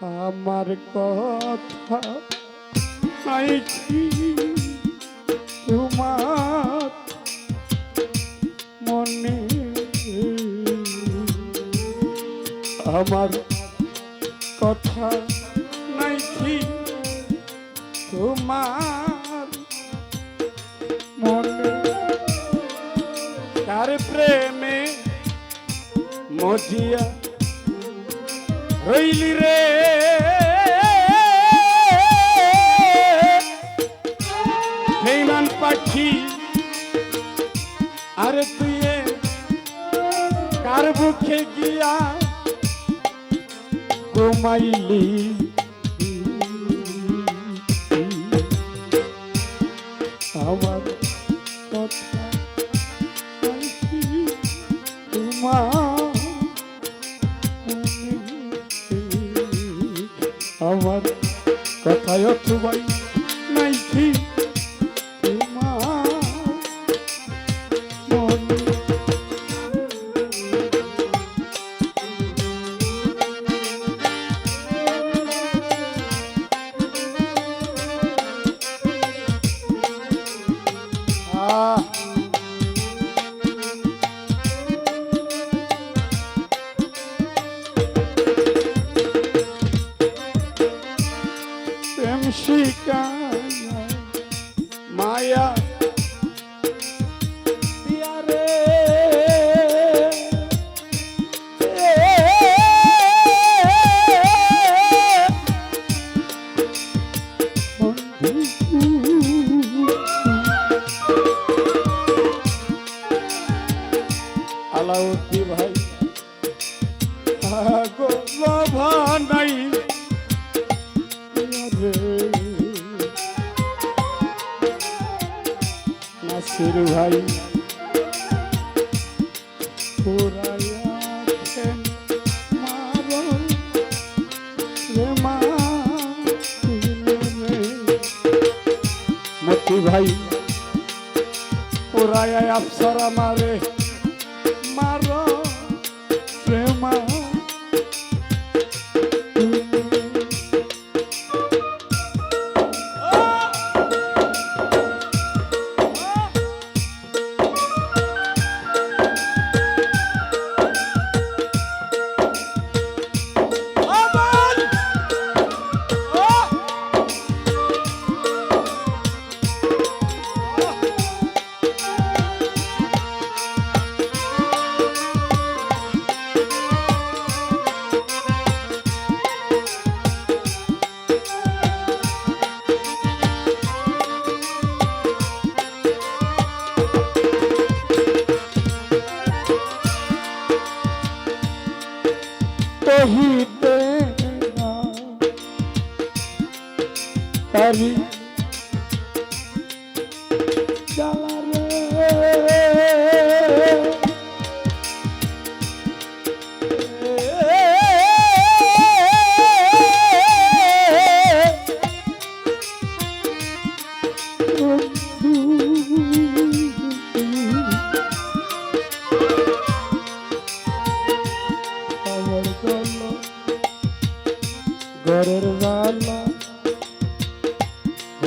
আমার কথা নাই কি তোমার মনে? আমার কথা নাই কি তোমার মনে? কার প্রেমে মজিয়া রইলি রে। কার বুকে গিয়া ঘুমাইলি। আমার কথা তোমার আমার কথায় অথবাই নাসির ভাই। ভাই পুরায় আফসরা মারে পারি জ্বালা রে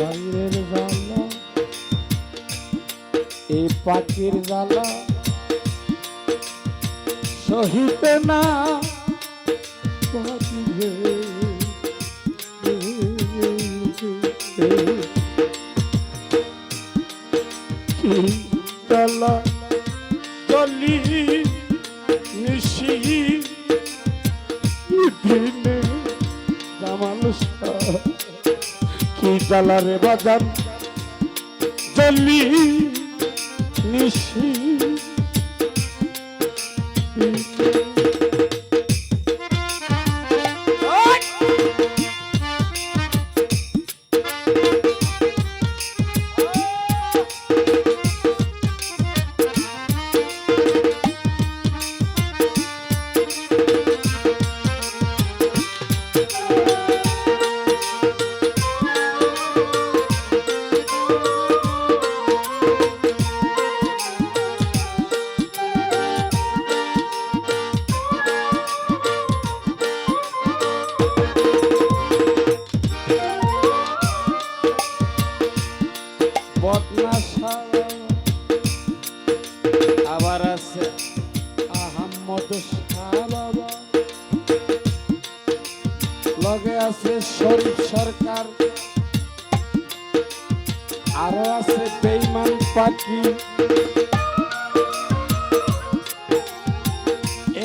ঘরের জালা এ পাখির জালা সহিত না পারিবে। কি জ্বালারে বাজান জলি নিশি। আরও আছে বেইমান পাখি।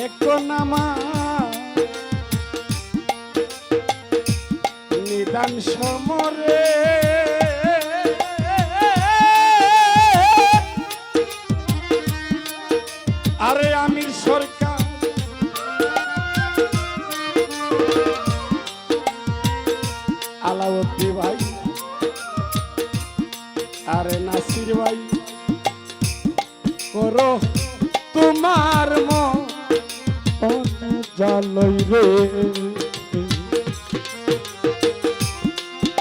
এক নামা। নিদান সমরে আরে নাসির ভাই করো তোমার জালই রে।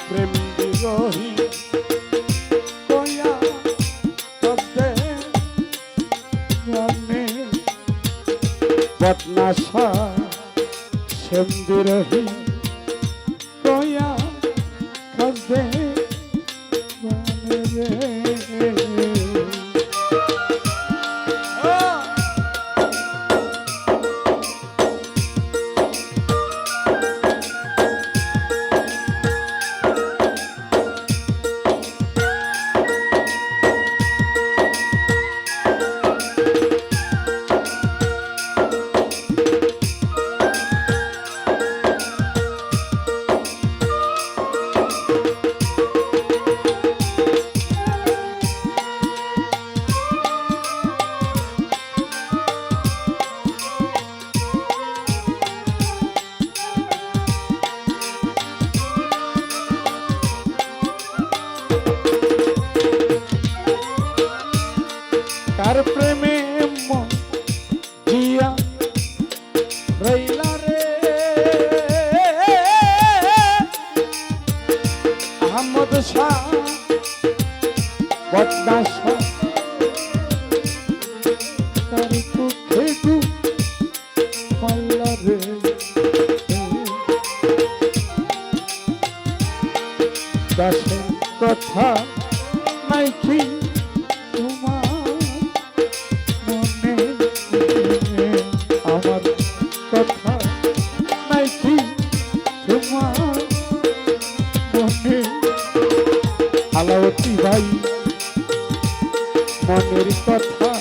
প্রেম বিরোহী বদনাশা শ্যাম বদমাস তার দুঃখে দুঃখ পাল্লা রে দাসের কথা নাই কি তোমার মনে? আমার কথা নাই কি তোমার মনে? আলাওতি ভাই মনের কথা।